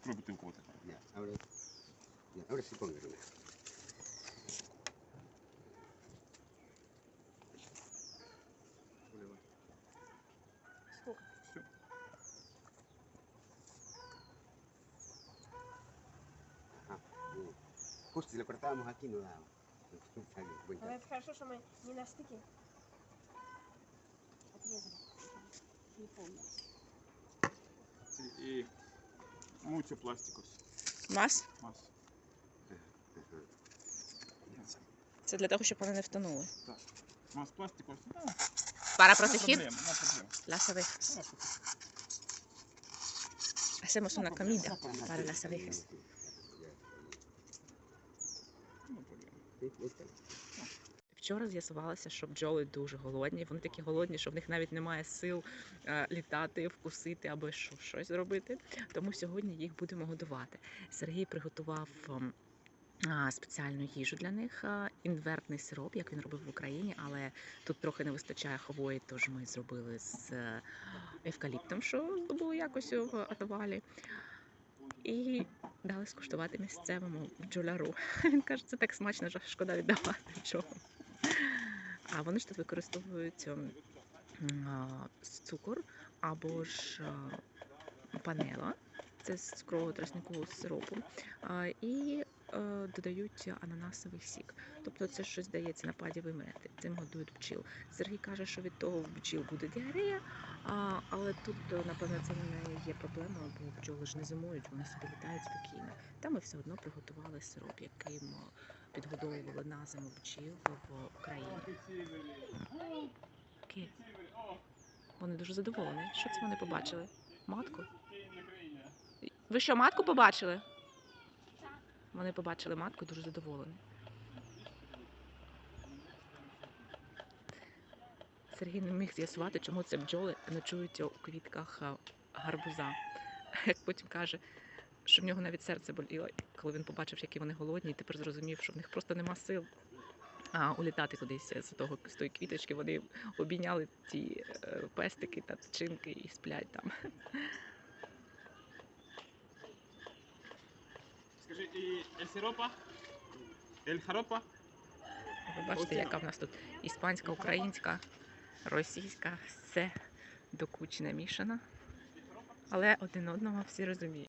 Открой бутылку вот эту. Ya, ahora, ya, ahora sí póngalo. Сколько? Все. Ajá, bien. Justo si lo cortábamos aquí no daba. Está bien, buen Але dato. хорошо, що ми не на стикі. Отрезали. Не помню. мучу пластикус. Мас? Мас. Ajá. Це для того, щоб вони не втонули. Так. Мас пластикус. Да, Para no proteger проблема, no проблема. las abejas. No problema. Hacemos una comida para las abejas. No Вчора з'ясувалося, що бджоли дуже голодні. Вони такі голодні, що в них навіть немає сил е, літати, вкусити або що- щось зробити. Тому сьогодні їх будемо годувати. Сергій приготував ем, спеціальну їжу для них, інвертний сироп, як він робив в Україні, але тут трохи не вистачає хвої, тож ми зробили з е, евкаліптом, що було якось в атовалі. І дали скуштувати місцевому бджоляру. Він каже, це так смачно, що шкода віддавати бджолам. А вони ж тут використовують ем, цукор або ж панела, це з цукрового тростникового сиропу, і е, додають ананасовий сік. Тобто це щось дається нападівий мед. Цим годують бджіл. Сергій каже, що від того в бджіл буде діарея, але тут, е, напевно, це не є проблема, бо бджоли ж не зимують, вони собі літають спокійно. Та ми все одно приготували сироп, яким підгодовували на зиму бджіл в Україні. Окей. Вони дуже задоволені. Що це вони побачили? Матку? Ви що, матку побачили? Вони побачили матку, дуже задоволені. Сергій не міг з'ясувати, чому це бджоли ночують у квітках гарбуза. Як потім каже, що в нього навіть серце боліло, коли він побачив, які вони голодні, і тепер зрозумів, що в них просто нема сил а, улітати кудись з того з тої квіточки. Вони обійняли ті е, пестики та тичинки і сплять там. Скажи, и el сиропа? El харопа? Ви бачите, яка в нас тут іспанська, українська, російська, все до кучі намішано. Але один одного всі розуміють.